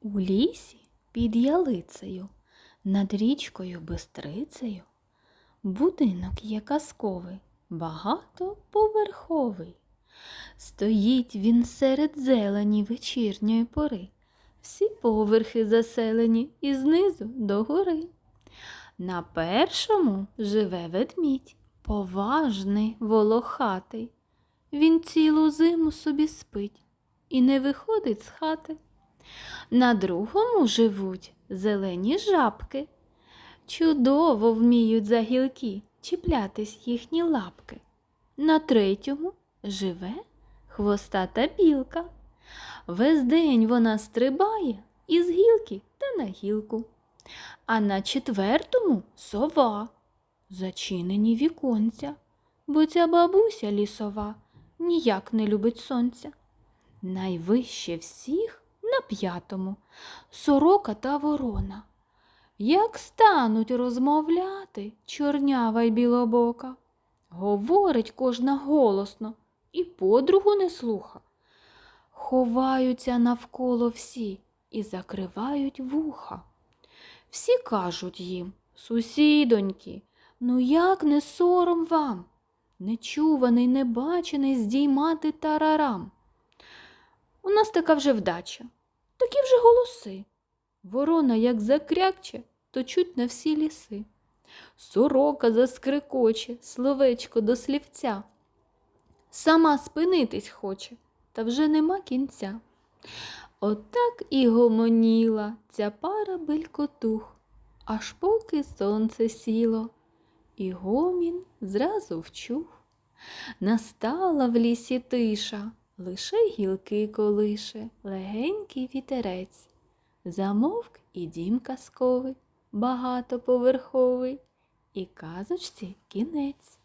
У лісі під ялицею, над річкою Бистрицею, будинок є казковий, багатоповерховий. Стоїть він серед зелені вечірньої пори. Всі поверхи заселені і знизу до гори. На першому живе ведмідь, поважний, волохатий. Він цілу зиму собі спить і не виходить з хати. На другому живуть зелені жабки. Чудово вміють за гілки чіплятись їхні лапки. На третьому живе хвостата білка. Весь день вона стрибає із гілки та на гілку. А на четвертому сова, зачинені віконця, бо ця бабуся лісова ніяк не любить сонця. Найвище всіх на п'ятому сорока та ворона. Як стануть розмовляти чорнява й білобока, говорить кожна голосно і подругу не слуха. Ховаються навколо всі і закривають вуха. Всі кажуть їм, сусідоньки, ну як не сором вам, нечуваний, небачений здіймати тарарам. У нас така вже вдача, такі вже голоси. Ворона як закрякче, то чуть на всі ліси. Сорока заскрикоче, словечко до слівця. Сама спинитись хоче, та вже нема кінця. Отак і гомоніла ця пара белькотух, аж поки сонце сіло, і гомін зразу вчух. Настала в лісі тиша, лише гілки колише, легенький вітерець. Замовк і дім казковий, багатоповерховий, і казочці кінець.